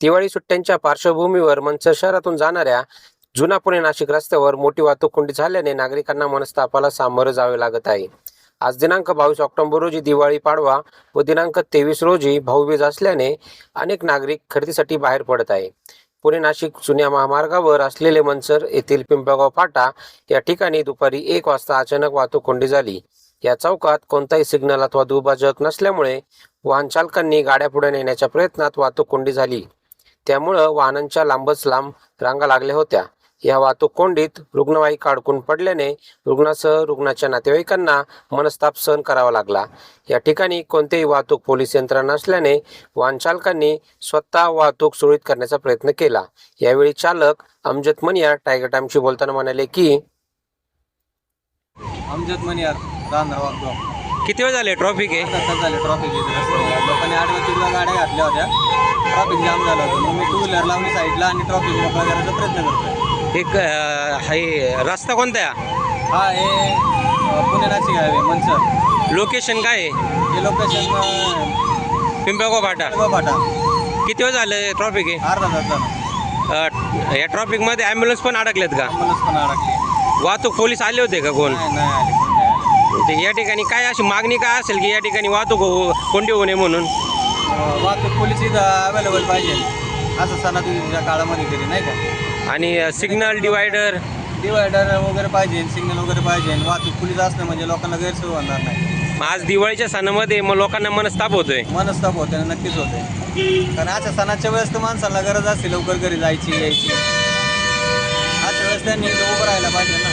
दिवाळी सुट्ट्यांच्या पार्श्वभूमीवर मनसर शहरातून जाणाऱ्या जुना पुणे नाशिक रस्त्यावर मोठी वाहतूक कोंडी झाल्याने नागरिकांना मनस्तापाला सामोरं जावे लागत आहे. आज दिनांक बावीस ऑक्टोबर रोजी दिवाळी पाडवा व दिनांक तेवीस रोजी भाऊबीज असल्याने अनेक नागरिक खरेदीसाठी बाहेर पडत आहे. पुणे नाशिक जुन्या महामार्गावर असलेले मनसर येथील पिंपळगाव फाटा या ठिकाणी दुपारी एक वाजता अचानक वाहतूक कोंडी झाली. या चौकात कोणताही सिग्नल अथवा दुभाजक नसल्यामुळे वाहन चालकांनी गाड्या पुढे नेण्याच्या प्रयत्नात वाहतूक कोंडी झाली. त्यामुळं वाहनांच्या लांबच लांब रांगा लागल्या होत्या. या वाहतूक कोंडीत रुग्णवाहिका अडकून पडल्याने रुग्णासह रुग्णाच्या नातेवाईकांना मनस्ताप सहन करावा लागला. या ठिकाणी कोणतेही वाहतूक पोलीस यंत्रणा नसल्याने वाहनचालकांनी स्वतः वाहतूक सुरळीत करण्याचा प्रयत्न केला. यावेळी चालक अमजद मनियार टायगर टाईमशी बोलताना म्हणाले की अमजद मनियार किती वेळ झाले? ट्रॉफिक आहे? झाले ट्रॉफिक लोकांनी आडव्या तिडव्या गाड्या घातल्या होत्या. ट्रॉफिक जाम झालं होतं. मग मी टू व्हीलर लावली साईडला आणि ट्रॉफिक मोकळा करायचा प्रयत्न करतोय. एक हे रस्ता कोणता आहे? हा हे अं, पुणे नाशिक हायवे मनसर. लोकेशन काय आहे? हे लोकेशन पिंपळगाव फाटा. फाटा. किती वेळ झालं ट्रॉफिक अर्धा तास झाला. आहे या ट्रॉफिकमध्ये ॲम्ब्युलन्स पण अडकलेत का? अम्बुलन्स पण अडकली. वाहतूक पोलीस आले होते का कोण? नाही नाही आली कोण नाही आली. ते या ठिकाणी काय अशी मागणी काय असेल की या ठिकाणी वाहतूक हो- कोंडी होऊ नये म्हणून? वाहतूक पोलीस इथं अवेलेबल पाहिजे. असं सणासुदीच्या काळामध्ये तरी नाही का? आणि सिग्नल डिवायडर डिवायडर वगैरे पाहिजे सिग्नल वगैरे पाहिजे. वाहतूक पोलीस असणं म्हणजे लोकांना गैरसोय होणार नाही. आज दिवाळीच्या सणामध्ये मग लोकांना मनस्ताप होतोय? मनस्ताप होते आणि नक्कीच होते कारण अशा सणाच्या वेळेस तर माणसाला गरज असते लवकर घरी जायची यायची. अशा वेळेस त्यांनी उभं राहायला पाहिजे ना.